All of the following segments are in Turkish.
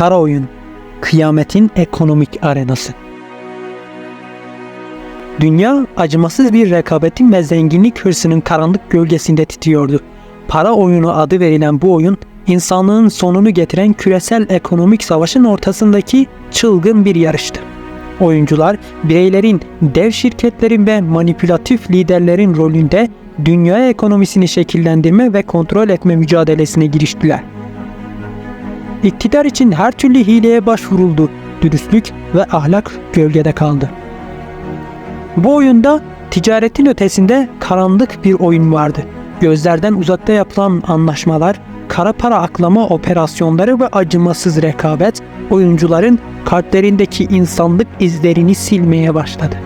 Para oyunu. Kıyametin ekonomik arenası. Dünya acımasız bir rekabetin ve zenginlik hırsının karanlık gölgesinde titriyordu. Para oyunu adı verilen bu oyun, insanlığın sonunu getiren küresel ekonomik savaşın ortasındaki çılgın bir yarıştı. Oyuncular, bireylerin, dev şirketlerin ve manipülatif liderlerin rolünde dünya ekonomisini şekillendirme ve kontrol etme mücadelesine giriştiler. İktidar için her türlü hileye başvuruldu. Dürüstlük ve ahlak gölgede kaldı. Bu oyunda ticaretin ötesinde karanlık bir oyun vardı. Gözlerden uzakta yapılan anlaşmalar, kara para aklama operasyonları ve acımasız rekabet oyuncuların kalplerindeki insanlık izlerini silmeye başladı.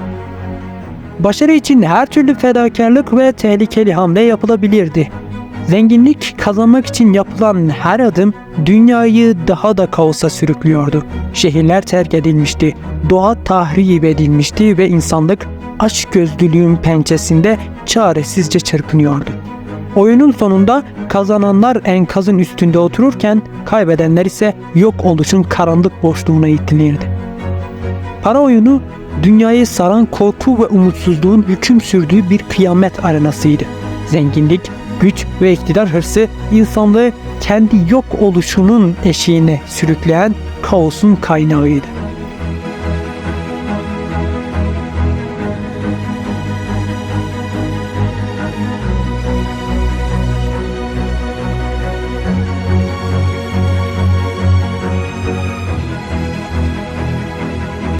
Başarı için her türlü fedakarlık ve tehlikeli hamle yapılabilirdi. Zenginlik kazanmak için yapılan her adım dünyayı daha da kaosa sürüklüyordu. Şehirler terk edilmişti, doğa tahrip edilmişti ve insanlık açgözlülüğün pençesinde çaresizce çırpınıyordu. Oyunun sonunda kazananlar enkazın üstünde otururken kaybedenler ise yok oluşun karanlık boşluğuna itilirdi. Para oyunu dünyayı saran korku ve umutsuzluğun hüküm sürdüğü bir kıyamet arenasıydı. Zenginlik, güç ve iktidar hırsı insanlığı kendi yok oluşunun eşiğine sürükleyen kaosun kaynağıydı.